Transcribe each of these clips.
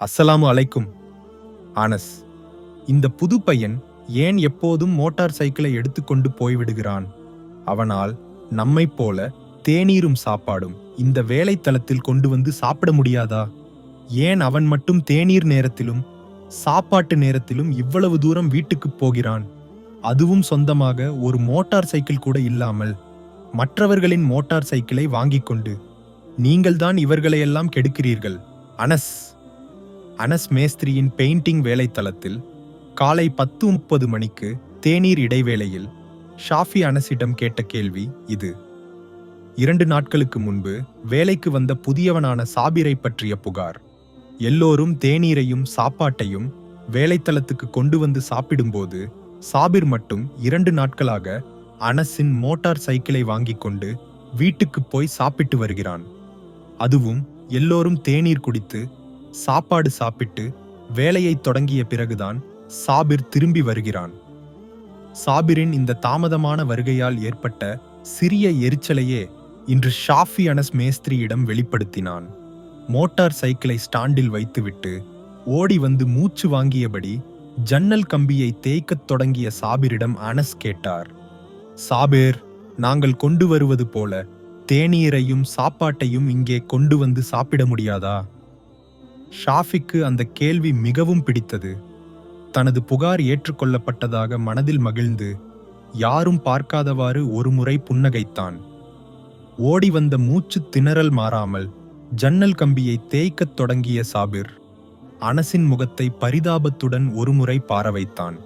அஸ்ஸலாமு அலைக்கும். ஆனஸ் இந்த புது பையன் ஏன் எப்போதும் மோட்டார் சைக்கிளை எடுத்துக்கொண்டு போய்விடுகிறான்? அவனால் நம்மைப் போல தேநீரும் சாப்பாடும் இந்த வேலைத்தளத்தில் கொண்டு வந்து சாப்பிட முடியாதா? ஏன் அவன் மட்டும் தேநீர் நேரத்திலும் சாப்பாட்டு நேரத்திலும் இவ்வளவு தூரம் வீட்டுக்குப் போகிறான்? அதுவும் சொந்தமாக ஒரு மோட்டார் சைக்கிள் கூட இல்லாமல் மற்றவர்களின் மோட்டார் சைக்கிளை வாங்கிக் கொண்டு நீங்கள்தான் இவர்களையெல்லாம் கெடுக்கிறீர்கள். அனஸ் அனஸ் மேஸ்திரியின் பெயிண்டிங் வேலைத்தளத்தில் காலை பத்து முப்பது மணிக்கு தேநீர் இடைவேளையில் ஷாஃபி அனஸிடம் கேட்ட கேள்வி இது. இரண்டு நாட்களுக்கு முன்பு வேலைக்கு வந்த புதியவனான சாபிரை பற்றிய புகார். எல்லோரும் தேநீரையும் சாப்பாட்டையும் வேலைத்தளத்துக்கு கொண்டு வந்து சாப்பிடும்போது சாபிர் மட்டும் இரண்டு நாட்களாக அனஸின் மோட்டார் சைக்கிளை வாங்கிக் கொண்டு வீட்டுக்கு போய் சாப்பிட்டு வருகிறான். அதுவும் எல்லோரும் தேநீர் குடித்து சாப்பாடு சாப்பிட்டு வேலையை தொடங்கிய பிறகுதான் சாபிர் திரும்பி வருகிறான். சாபிரின் இந்த தாமதமான வருகையால் ஏற்பட்ட சிறிய எரிச்சலையே இன்று ஷாஃபி அனஸ் மேஸ்திரியிடம் வெளிப்படுத்தினான். மோட்டார் சைக்கிளை ஸ்டாண்டில் வைத்துவிட்டு ஓடி வந்து மூச்சு வாங்கியபடி ஜன்னல் கம்பியை தேய்க்கத் தொடங்கிய சாபிரிடம் அனஸ் கேட்டார். சாபிர் நாங்கள் கொண்டு வருவது போல தேநீரையும் சாப்பாட்டையும் இங்கே கொண்டு வந்து சாப்பிட முடியாதா? ஷாஃபிக்கு அந்த கேள்வி மிகவும் பிடித்தது. தனது புகார் ஏற்றுக்கொள்ளப்பட்டதாக மனதில் மகிழ்ந்து யாரும் பார்க்காதவாறு ஒருமுறை புன்னகைத்தான். ஓடி வந்த மூச்சு திணறல் மாறாமல் ஜன்னல் கம்பியை தேய்க்கத் தொடங்கிய சாபிர் அனசின் முகத்தை பரிதாபத்துடன் ஒருமுறை பார வைத்தான்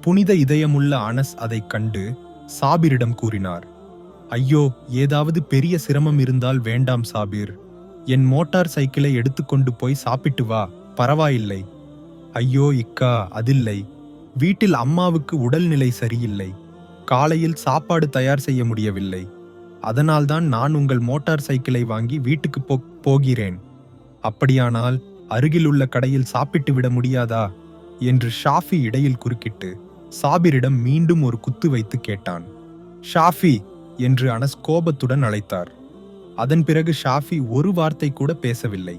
புனித இதயமுள்ள அனஸ் அதைக் கண்டு சாபிரிடம் கூறினார் ஐயோ ஏதாவது பெரிய சிரமம் இருந்தால் வேண்டாம் சாபிர். என் மோட்டார் சைக்கிளை எடுத்துக்கொண்டு போய் சாப்பிட்டு வா. பரவாயில்லை. ஐயோ இக்கா அதில்லை. வீட்டில் அம்மாவுக்கு உடல்நிலை சரியில்லை. காலையில் சாப்பாடு தயார் செய்ய முடியவில்லை. அதனால்தான் நான் உங்கள் மோட்டார் சைக்கிளை வாங்கி வீட்டுக்கு போ போகிறேன். அப்படியானால் அருகிலுள்ள கடையில் சாப்பிட்டு விட முடியாதா? என்று ஷாஃபி இடையில் குறுக்கிட்டு சாபிரிடம் மீண்டும் ஒரு குத்து வைத்து கேட்டான். ஷாஃபி! என்று அனஸ் கோபத்துடன் அழைத்தார். அதன் பிறகு ஷாஃபி ஒரு வார்த்தை கூட பேசவில்லை.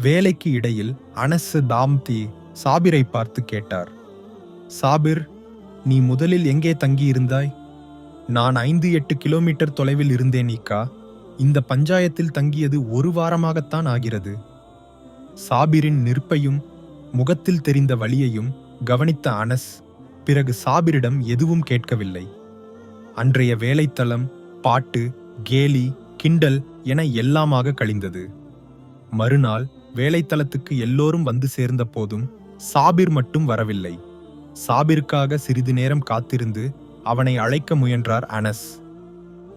வேலைக்கு இடையில் அனஸ் தாம்தி சாபிரை பார்த்து கேட்டார். சாபிர் நீ முதலில் எங்கே தங்கியிருந்தாய்? நான் ஐந்து எட்டு கிலோமீட்டர் தொலைவில் இருந்தேன் நீக்கா இந்த பஞ்சாயத்தில் தங்கியது ஒரு வாரமாகத்தான் ஆகிறது. சாபிரின் நிற்பையும் முகத்தில் தெரிந்த வழியையும் கவனித்த அனஸ் பிறகு சாபிரிடம் எதுவும் கேட்கவில்லை. அன்றைய வேலைத்தளம் பாட்டு கேலி கிண்டல் என எல்லாமாக கழிந்தது. மறுநாள் வேலைத்தளத்துக்கு எல்லோரும் வந்து சேர்ந்த போதும் சாபிர் மட்டும் வரவில்லை. சாபிற்காக சிறிது நேரம் காத்திருந்து அவனை அழைக்க முயன்றார் அனஸ்.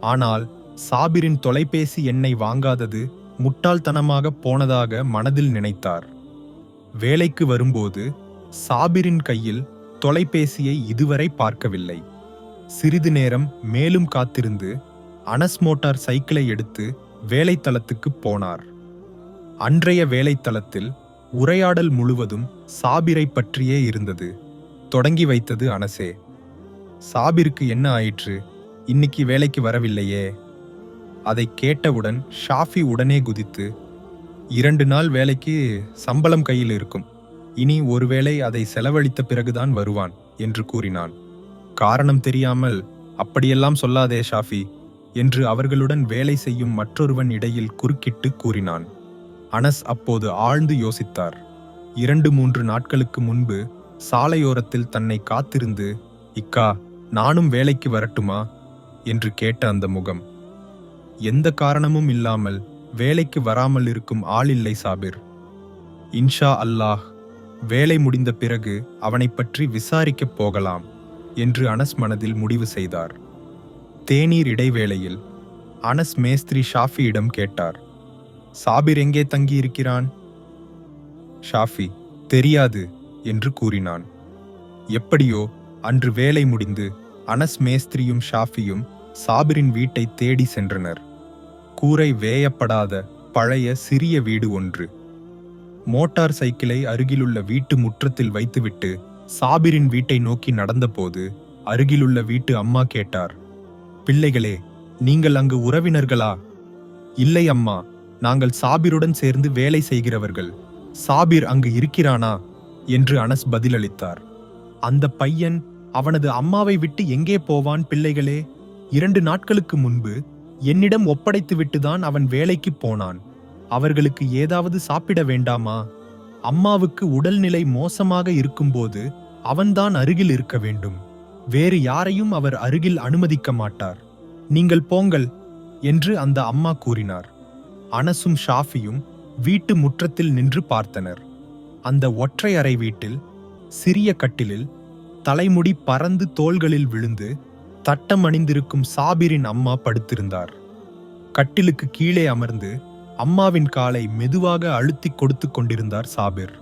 ஆனால் சாபிரின் தொலைபேசி எண்ணை வாங்காதது முட்டாள்தனமாக போனதாக மனதில் நினைத்தார். வேலைக்கு வரும்போது சாபிரின் கையில் தொலைபேசியை இதுவரை பார்க்கவில்லை. சிறிது நேரம் மேலும் காத்திருந்து அனஸ் மோட்டார் சைக்கிளை எடுத்து வேலைத்தளத்துக்கு போனார். அன்றைய வேலைத்தளத்தில் உரையாடல் முழுவதும் சாபிரை பற்றியே இருந்தது. தொடங்கி வைத்தது அனசே சாபிருக்கு என்ன ஆயிற்று? இன்னைக்கு வேலைக்கு வரவில்லையே? அதை கேட்டவுடன் ஷாஃபி உடனே குதித்து இரண்டு நாள் வேலைக்கு சம்பளம் கையில் இருக்கும். இனி ஒருவேளை அதை செலவழித்த பிறகுதான் வருவான் என்று கூறினான். காரணம் தெரியாமல் அப்படியெல்லாம் சொல்லாதே ஷாஃபி. என்று அவர்களுடன் வேலை செய்யும் மற்றொருவன் இடையில் குறுக்கிட்டு கூறினான். அனஸ் அப்போது ஆழ்ந்து யோசித்தார். இரண்டு மூன்று நாட்களுக்கு முன்பு சாலையோரத்தில் தன்னை காத்திருந்து இக்கா நானும் வேலைக்கு வரட்டுமா? என்று கேட்ட அந்த முகம். எந்த காரணமும் இல்லாமல் வேலைக்கு வராமல் இருக்கும் ஆளில்லை சாபிர். இன்ஷா அல்லாஹ் வேலை முடிந்த பிறகு அவனைப் பற்றி விசாரிக்கப் போகலாம் என்று அனஸ் மனதில் முடிவு செய்தார். தேநீர் இடைவேளையில் அனஸ் மேஸ்திரி ஷாஃபியிடம் கேட்டார் சாபிர் எங்கே தங்கியிருக்கிறான்? ஷாஃபி தெரியாது என்று கூறினான். எப்படியோ அன்று வேலை முடிந்து அனஸ் மேஸ்திரியும் ஷாஃபியும் சாபிரின் வீட்டை தேடி சென்றனர். கூரை வேயப்படாத பழைய சிறிய வீடு ஒன்று. மோட்டார் சைக்கிளை அருகிலுள்ள வீட்டு முற்றத்தில் வைத்துவிட்டு சாபிரின் வீட்டை நோக்கி நடந்தபோது அருகிலுள்ள வீட்டு அம்மா கேட்டார் பிள்ளைகளே நீங்கள் அங்கு உறவினர்களா? இல்லை அம்மா நாங்கள் சாபிருடன் சேர்ந்து வேலை செய்கிறவர்கள். சாபிர் அங்கு இருக்கிறானா? என்று அனஸ் பதிலளித்தார். அந்த பையன் அவனது அம்மாவை விட்டு எங்கே போவான் பிள்ளைகளே? இரண்டு நாட்களுக்கு முன்பு என்னிடம் ஒப்படைத்துவிட்டுதான் அவன் வேலைக்கு போனான். அவர்களுக்கு ஏதாவது சாப்பிட வேண்டாமா? அம்மாவுக்கு உடல்நிலை மோசமாக இருக்கும்போது அவன்தான் அருகில் இருக்க வேண்டும். வேறு யாரையும் அவர் அருகில் அனுமதிக்க மாட்டார். நீங்கள் போங்கள் என்று அந்த அம்மா கூறினார். அனசும் ஷாஃபியும் வீட்டு முற்றத்தில் நின்று பார்த்தனர். அந்த ஒற்றை அறை வீட்டில் சிறிய கட்டிலில் தலைமுடி பறந்து தோள்களில் விழுந்து தட்டம் அணிந்திருக்கும் சாபிரின் அம்மா படுத்திருந்தார். கட்டிலுக்கு கீழே அமர்ந்து அம்மாவின் காலை மெதுவாக அழுத்திக் கொடுத்து கொண்டிருந்தார் சாபிர்.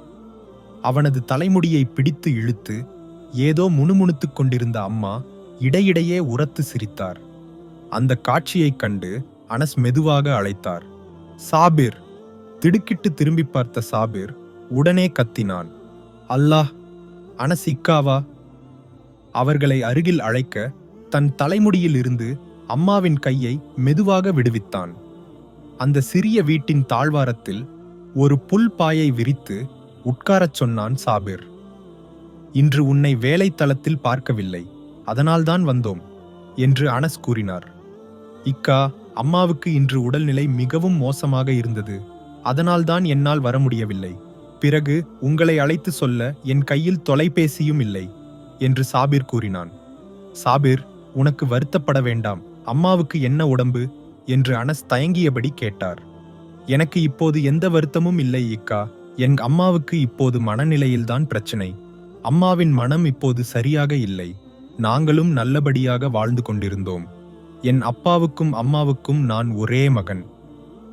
அவனது தலைமுடியை பிடித்து இழுத்து ஏதோ முணுமுணுத்துக் கொண்டிருந்த அம்மா இடையிடையே உரத்து சிரித்தார். அந்த காட்சியைக் கண்டு அனஸ் மெதுவாக அழைத்தார். சாபிர் திடுக்கிட்டு திரும்பி பார்த்த சாபிர் உடனே கத்தினான். அல்லாஹ் அனஸ் இக்காவா? அவர்களை அருகில் அழைக்க தன் தலைமுடியில் இருந்து அம்மாவின் கையை மெதுவாக விடுவித்தான். அந்த சிறிய வீட்டின் தாழ்வாரத்தில் ஒரு புல் பாயை விரித்து உட்காரச் சொன்னான் சாபிர். இன்று உன்னை வேலைத்தளத்தில் பார்க்கவில்லை அதனால்தான் வந்தோம் என்று அனஸ் கூறினார். இக்கா அம்மாவுக்கு இன்று உடல்நிலை மிகவும் மோசமாக இருந்தது அதனால்தான் என்னால் வர முடியவில்லை. பிறகு உங்களை அழைத்து சொல்ல என் கையில் தொலைபேசியும் இல்லை என்று சாபிர் கூறினான். சாபிர் உனக்கு வருத்தப்பட வேண்டாம் அம்மாவுக்கு என்ன உடம்பு என்று அனஸ் தயங்கியபடி கேட்டார். எனக்கு இப்போது எந்த வருத்தமும் இல்லை இக்கா என் அம்மாவுக்கு இப்போது மனநிலையில்தான் பிரச்சனை. அம்மாவின் மனம் இப்போது சரியாக இல்லை. நாங்களும் நல்லபடியாக வாழ்ந்து கொண்டிருந்தோம். என் அப்பாவுக்கும் அம்மாவுக்கும் நான் ஒரே மகன்.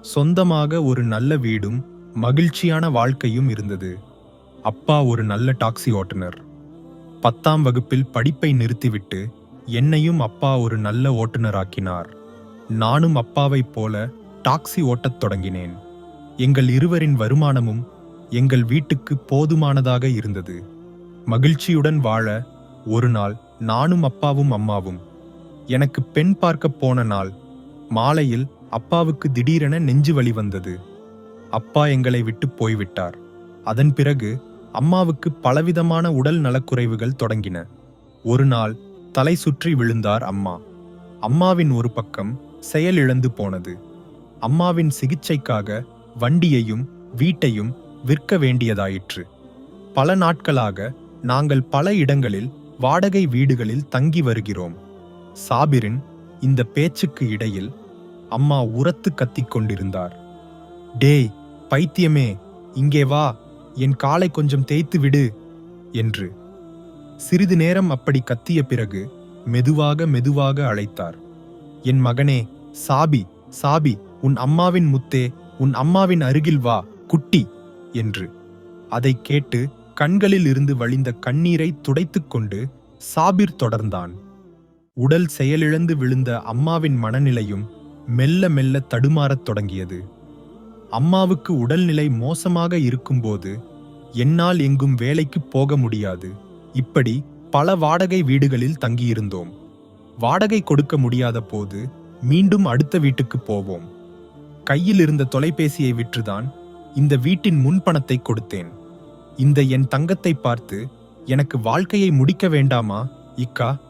சொந்தமாக ஒரு நல்ல வீடும் மகிழ்ச்சியான வாழ்க்கையும் இருந்தது. அப்பா ஒரு நல்ல டாக்ஸி ஓட்டுநர். பத்தாம் வகுப்பில் படிப்பை நிறுத்திவிட்டு என்னையும் அப்பா ஒரு நல்ல ஓட்டுநராக்கினார். நானும் அப்பாவைப் போல டாக்ஸி ஓட்டத் தொடங்கினேன். எங்கள் இருவரின் வருமானமும் எங்கள் வீட்டுக்கு போதுமானதாக இருந்தது. மகிழ்ச்சியுடன் வாழ ஒரு நாள் நானும் அப்பாவும் அம்மாவும் எனக்கு பெண் பார்க்க போன நாள் மாலையில் அப்பாவுக்கு திடீரென நெஞ்சு வலி வந்தது. அப்பா எங்களை விட்டு போய்விட்டார். அதன் பிறகு அம்மாவுக்கு பலவிதமான உடல் நலக்குறைவுகள் தொடங்கின. ஒரு நாள் தலை சுற்றி விழுந்தார் அம்மா. அம்மாவின் ஒரு பக்கம் செயலிழந்து போனது. அம்மாவின் சிகிச்சைக்காக வண்டியையும் வீட்டையும் விற்க வேண்டியதாயிற்று. பல நாட்களாக நாங்கள் பல இடங்களில் வாடகை வீடுகளில் தங்கி வருகிறோம். சாபிரின் இந்த பேச்சுக்கு இடையில் அம்மா உரத்து கத்திக் கொண்டிருந்தார். டேய் பைத்தியமே இங்கே வா என் காலை கொஞ்சம் தேய்த்து விடு என்று. சிறிது நேரம் அப்படி கத்திய பிறகு மெதுவாக மெதுவாக அழைத்தார். என் மகனே சாபி சாபி உன் அம்மாவின் முத்தே உன் அம்மாவின் அருகில் வா குட்டி என்று. அதைக் கேட்டு கண்களில் இருந்து வழிந்த கண்ணீரை துடைத்துக்கொண்டு சாபிர் தொடர்ந்தான். உடல் செயலிழந்து விழுந்த அம்மாவின் மனநிலையும் மெல்ல மெல்ல தடுமாறத் தொடங்கியது. அம்மாவுக்கு உடல்நிலை மோசமாக இருக்கும்போது என்னால் எங்கும் வேலைக்கு போக முடியாது. இப்படி பல வாடகை வீடுகளில் தங்கியிருந்தோம். வாடகை கொடுக்க முடியாத போது மீண்டும் அடுத்த வீட்டுக்கு போவோம். கையில் இருந்த தொலைபேசியை விற்றுதான் இந்த வீட்டின் முன்பணத்தை கொடுத்தேன். இந்த என் தங்கத்தை பார்த்து எனக்கு வாழ்க்கையை முடிக்க வேண்டாமா இக்கா?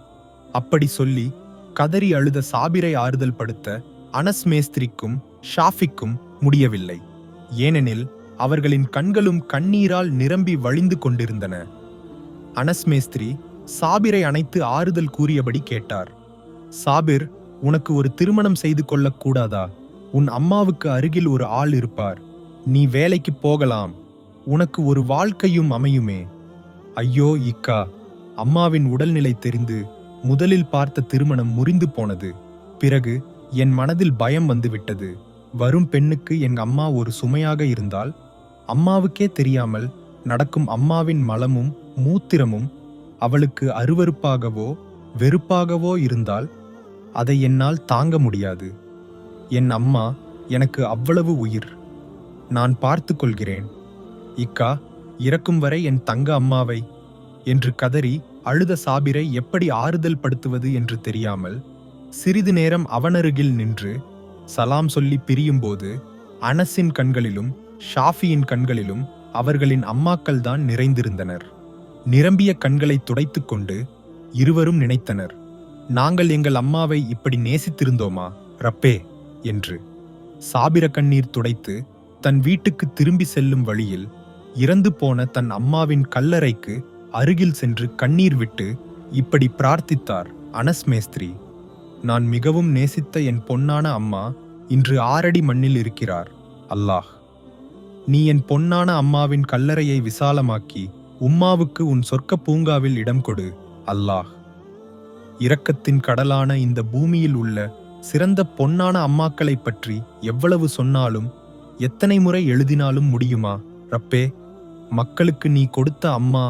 அப்படி சொல்லி கதறி அழுத சாபிரை ஆறுதல் படுத்த அனஸ் மேஸ்திரிக்கும் ஷாஃபிக்கும் முடியவில்லை. ஏனெனில் அவர்களின் கண்களும் கண்ணீரால் நிரம்பி வழிந்து கொண்டிருந்தன. அனஸ் மேஸ்திரி சாபிரை அணைத்து ஆறுதல் கூறியபடி கேட்டார். சாபிர் உனக்கு ஒரு திருமணம் செய்து கொள்ளக்கூடாதா? உன் அம்மாவுக்கு அருகில் ஒரு ஆள் இருப்பார். நீ வேலைக்கு போகலாம். உனக்கு ஒரு வாழ்க்கையும் அமையுமே. ஐயோ இக்கா அம்மாவின் உடல்நிலை தெரிந்து முதலில் பார்த்த திருமணம் முறிந்து போனது. பிறகு என் மனதில் பயம் வந்துவிட்டது. வரும் பெண்ணுக்கு எங்க அம்மா ஒரு சுமையாக இருந்தால் அம்மாவுக்கே தெரியாமல் நடக்கும் அம்மாவின் மலமும் மூத்திரமும் அவளுக்கு அருவருப்பாகவோ வெறுப்பாகவோ இருந்தால் அதை என்னால் தாங்க முடியாது. என் அம்மா எனக்கு அவ்வளவு உயிர். நான் பார்த்து கொள்கிறேன். இக்கா இறக்கும் வரை என் தங்க அம்மாவை என்று கதறி அழுத சாபிரை எப்படி ஆறுதல் படுத்துவது என்று தெரியாமல் சிறிது நேரம் அவனருகில் நின்று சலாம் சொல்லி பிரியும்போது அனஸின் கண்களிலும் ஷாஃபியின் கண்களிலும் அவர்களின் அம்மாக்கள் தான் நிறைந்திருந்தனர். நிரம்பிய கண்களை துடைத்துக்கொண்டு இருவரும் நினைத்தனர். நாங்கள் எங்கள் அம்மாவை இப்படி நேசித்திருந்தோமா ரப்பே? என்று. சாபிர கண்ணீர் துடைத்து தன் வீட்டுக்கு திரும்பி செல்லும் வழியில் இறந்து போன தன் அம்மாவின் கல்லறைக்கு அருகில் சென்று கண்ணீர் விட்டு இப்படி பிரார்த்தித்தார் அனஸ் மேஸ்திரி நான் மிகவும் நேசித்த என் பொன்னான அம்மா இன்று ஆறடி மண்ணில் இருக்கிறார் அல்லாஹ். நீ என் பொன்னான அம்மாவின் கல்லறையை விசாலமாக்கி உம்மாவுக்கு உன் சொர்க்க பூங்காவில் இடம் கொடு அல்லாஹ். இரக்கத்தின் கடலான இந்த பூமியில் உள்ள சிறந்த பொன்னான அம்மாக்களைப் பற்றி எவ்வளவு சொன்னாலும் எத்தனை முறை எழுதினாலும் முடியுமா ரப்பே? மக்களுக்கு நீ கொடுத்த அம்மா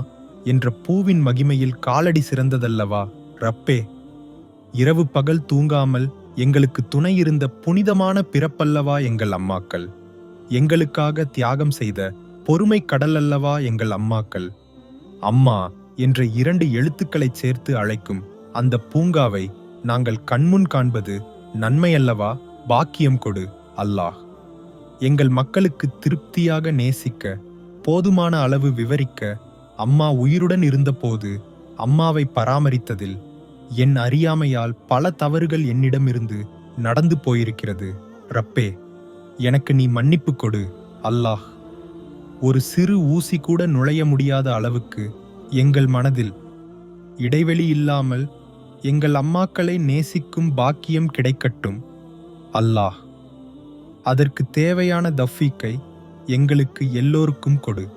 என்ற பூவின் மகிமையில் காலடி சிறந்ததல்லவா? ரப்பே இரவு பகல் தூங்காமல் எங்களுக்கு துணை இருந்த புனிதமான பிறப்பல்லவா எங்கள் அம்மாக்கள். எங்களுக்காக தியாகம் செய்த பொறுமை கடல் அல்லவா எங்கள் அம்மாக்கள். அம்மா என்ற இரண்டு எழுத்துக்களைச் சேர்த்து அழைக்கும் அந்த பூங்காவை நாங்கள் கண்முன் காண்பது நன்மையல்லவா? பாக்கியம் கொடு அல்லாஹ். எங்கள் மக்களுக்கு திருப்தியாக நேசிக்க போதுமான அளவு விவரிக்க அம்மா உயிருடன் இருந்தபோது அம்மாவை பராமரித்ததில் என் அறியாமையால் பல தவறுகள் என்னிடமிருந்து நடந்து போயிருக்கிறது. ரப்பே எனக்கு நீ மன்னிப்பு கொடு அல்லாஹ். ஒரு சிறு ஊசி கூட நுழைய முடியாத அளவுக்கு எங்கள் மனதில் இடைவெளி இல்லாமல் எங்கள் அம்மாக்களை நேசிக்கும் பாக்கியம் கிடைக்கட்டும் அல்லாஹ். அதற்கு தேவையான தஃபீக்கை எங்களுக்கு எல்லோருக்கும் கொடு.